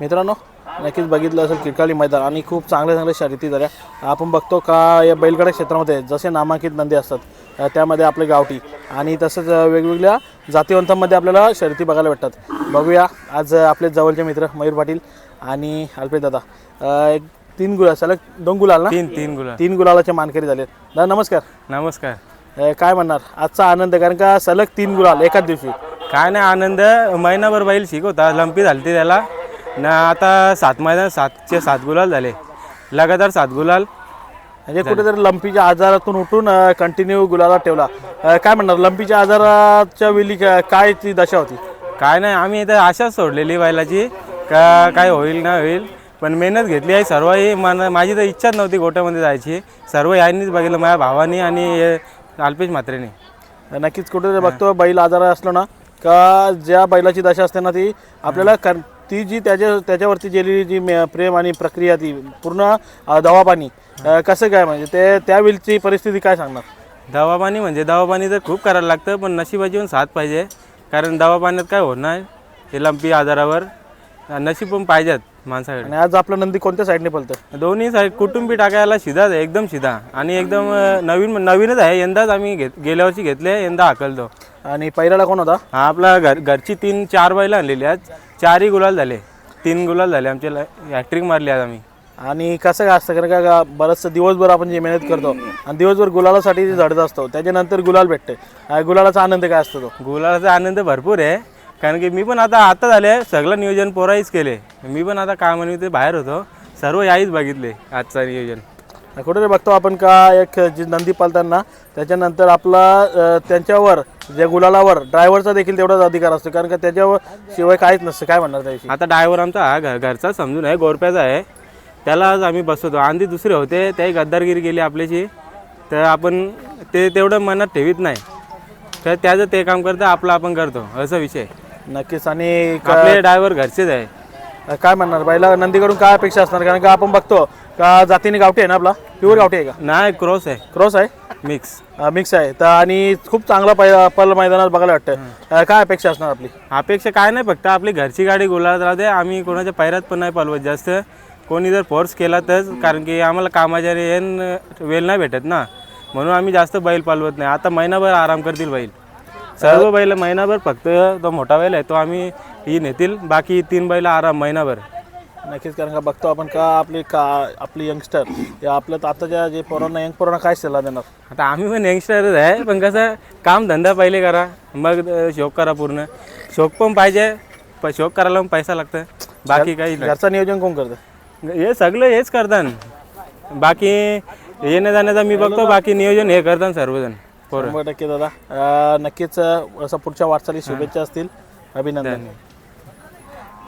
मित्रांनो नक्कीच बघितलं असेल किरकाळी मैदान आणि खूप चांगल्या चांगल्या शर्यती झाल्या. आपण बघतो का या बैलगाडा क्षेत्रामध्ये जसे नामांकित नंदी असतात त्यामध्ये आपले गावठी आणि तसंच वेगवेगळ्या जातीवंतांमध्ये आपल्याला शर्यती बघायला भेटतात. बघूया आज आपले जवळचे मित्र मयूर पाटील आणि अल्पेश दादा. एक तीन गुलाल सलग दोन गुलाल ना? तीन तीन गुलाल. तीन गुलालाचे मानकरी झाले दादा नमस्कार. नमस्कार. काय म्हणणार? आजचा आनंद कारण का सलग तीन गुलाल एकाच दिवशी. काय नाही आनंद. महिनाभर बैल शिकवता लंपी झाली त्याला. ना आता सात मैदान सातचे सात गुलाल झाले. लगातार सात गुलाल. म्हणजे कुठेतरी लंपीच्या आजारातून उठून कंटिन्यू गुलाला ठेवला. अ, काय म्हणणार लंपीच्या आजाराच्या वेळी का- काय ती दशा होती? काय नाही आम्ही इथं आशाच सोडलेली बैलाची. का काय होईल ना होईल. पण मेहनत घेतली आहे सर्व. ही मन माझी तर इच्छाच नव्हती गोट्यामध्ये जायची. सर्व यांनीच बघितलं माझ्या भावानी आणि हे अल्पेश म्हात्रेने. नक्कीच कुठेतरी बघतो बैल आजार असलो ना का ज्या बैलाची दशा असते ना ती आपल्याला ती जी त्याच्या त्याच्यावरती गेलेली जी मे- प्रेम आणि प्रक्रिया ती पूर्ण अ, दवापाणी अ, कसं काय म्हणजे ते त्यावेळची परिस्थिती काय सांगणार? दवापाणी म्हणजे दवापाणी तर खूप करायला लागतं पण नशिबाची पण साथ पाहिजे. कारण दवापाण्यात काय होणार हे लंपी आजारावर नशीब पण पाहिजेत माणसाकडे. आणि आज आपलं नंदी कोणत्या साईडने पलतं दोन्ही साईड कुटुंबी टाकायला शिधाच आहे एकदम शिधा. आणि एकदम अं, नवीन नवीनच आहे. यंदाच आम्ही घेत गेल्या वर्षी घेतले यंदा हाकलतो. आणि पहिल्याला कोण होता? हा आपला घर घरची तीन चार बैल आणलेली आज चारही गुलाल झाले. तीन गुलाल झाले. आमचे हॅट्रिक मारली आज आम्ही. आणि कसं काय असतं कारण का बरंचसं दिवसभर आपण जे मेहनत करतो आणि दिवसभर गुलालासाठी जे झडत असतो त्याच्यानंतर गुलाल भेटते. गुलालाचा आनंद काय असतो तो? गुलालाचा आनंद भरपूर आहे. कारण की मी पण आता आता झाले. सगळं नियोजन पोराईच केले. मी पण आता कामानिमित्त बाहेर होतो. सर्व याहीच बघितले आजचं नियोजन. कुठे बघतो आपण का एक जी नंदी पालताना त्याच्यानंतर आपला त्यांच्यावर ज्या गुलालावर ड्रायव्हरचा देखील तेवढाच अधिकार असतो कारण का त्याच्यावर शिवाय काहीच नसतं. काय म्हणणार त्याविषयी? आता ड्रायव्हर आमचा हा घर घरचा समजून आहे गोरप्याचा आहे. त्याला आज आम्ही बसवतो. आणि दुसरे होते त्याही गद्दारगिरी केली आपल्याशी. तर आपण ते तेवढं मनात ठेवीत नाही. तर त्याचं ते काम करतं आपलं आपण करतो. असा विषय आहे. नक्कीच. आणि क- आपले ड्रायव्हर घरचेच आहे. काय म्हणणार? बैला नंदीकडून काय अपेक्षा असणार? कारण का आपण बघतो का जातीने गावठी आहे ना आपला? प्युअर गावठी आहे का? नाही क्रॉस आहे. क्रॉस आहे? मिक्स. मिक्स आहे. तर आणि खूप चांगला पै पल मैदानात बघायला वाटतं काय अपेक्षा असणार आपली? अपेक्षा काय नाही फक्त आपली घरची गाडी गुलाबात राहते. आम्ही कोणाच्या पैरात पण नाही पलवत जास्त. कोणी जर फोर्स केला तर कारण की आम्हाला कामाच्या येण वेळ नाही भेटत ना. म्हणून आम्ही जास्त बैल पालवत नाही. आता महिनाभर आराम करतील बैल. सर्व बैल महिनाभर फक्त तो मोठा बैल आहे तो आम्ही ही नेतील. बाकी तीन बैल आराम महिनाभर. नक्कीच कारण का बघतो आपण का आपली का आपली यंगस्टर या आपल्या आताच्या जे पोरांना यंग पोरांना काय सल्ला देणार? आता आम्ही पण यंगस्टरच आहे पण कसं काम धंदा पहिले करा मग शौक करा पूर्ण. शौक पण पाहिजे प शौक करायला पण पैसा लागतं. बाकी काही नाही. घरचं नियोजन कोण करतं? हे सगळं हेच करतात. बाकी येण्या जाण्याचा मी बघतो बाकी नियोजन हे करतात सर्वजण. पोरं. शंभर टक्के दादा. नक्कीच असं पुढच्या वाटचाली शुभेच्छा असतील. अभिनंदन.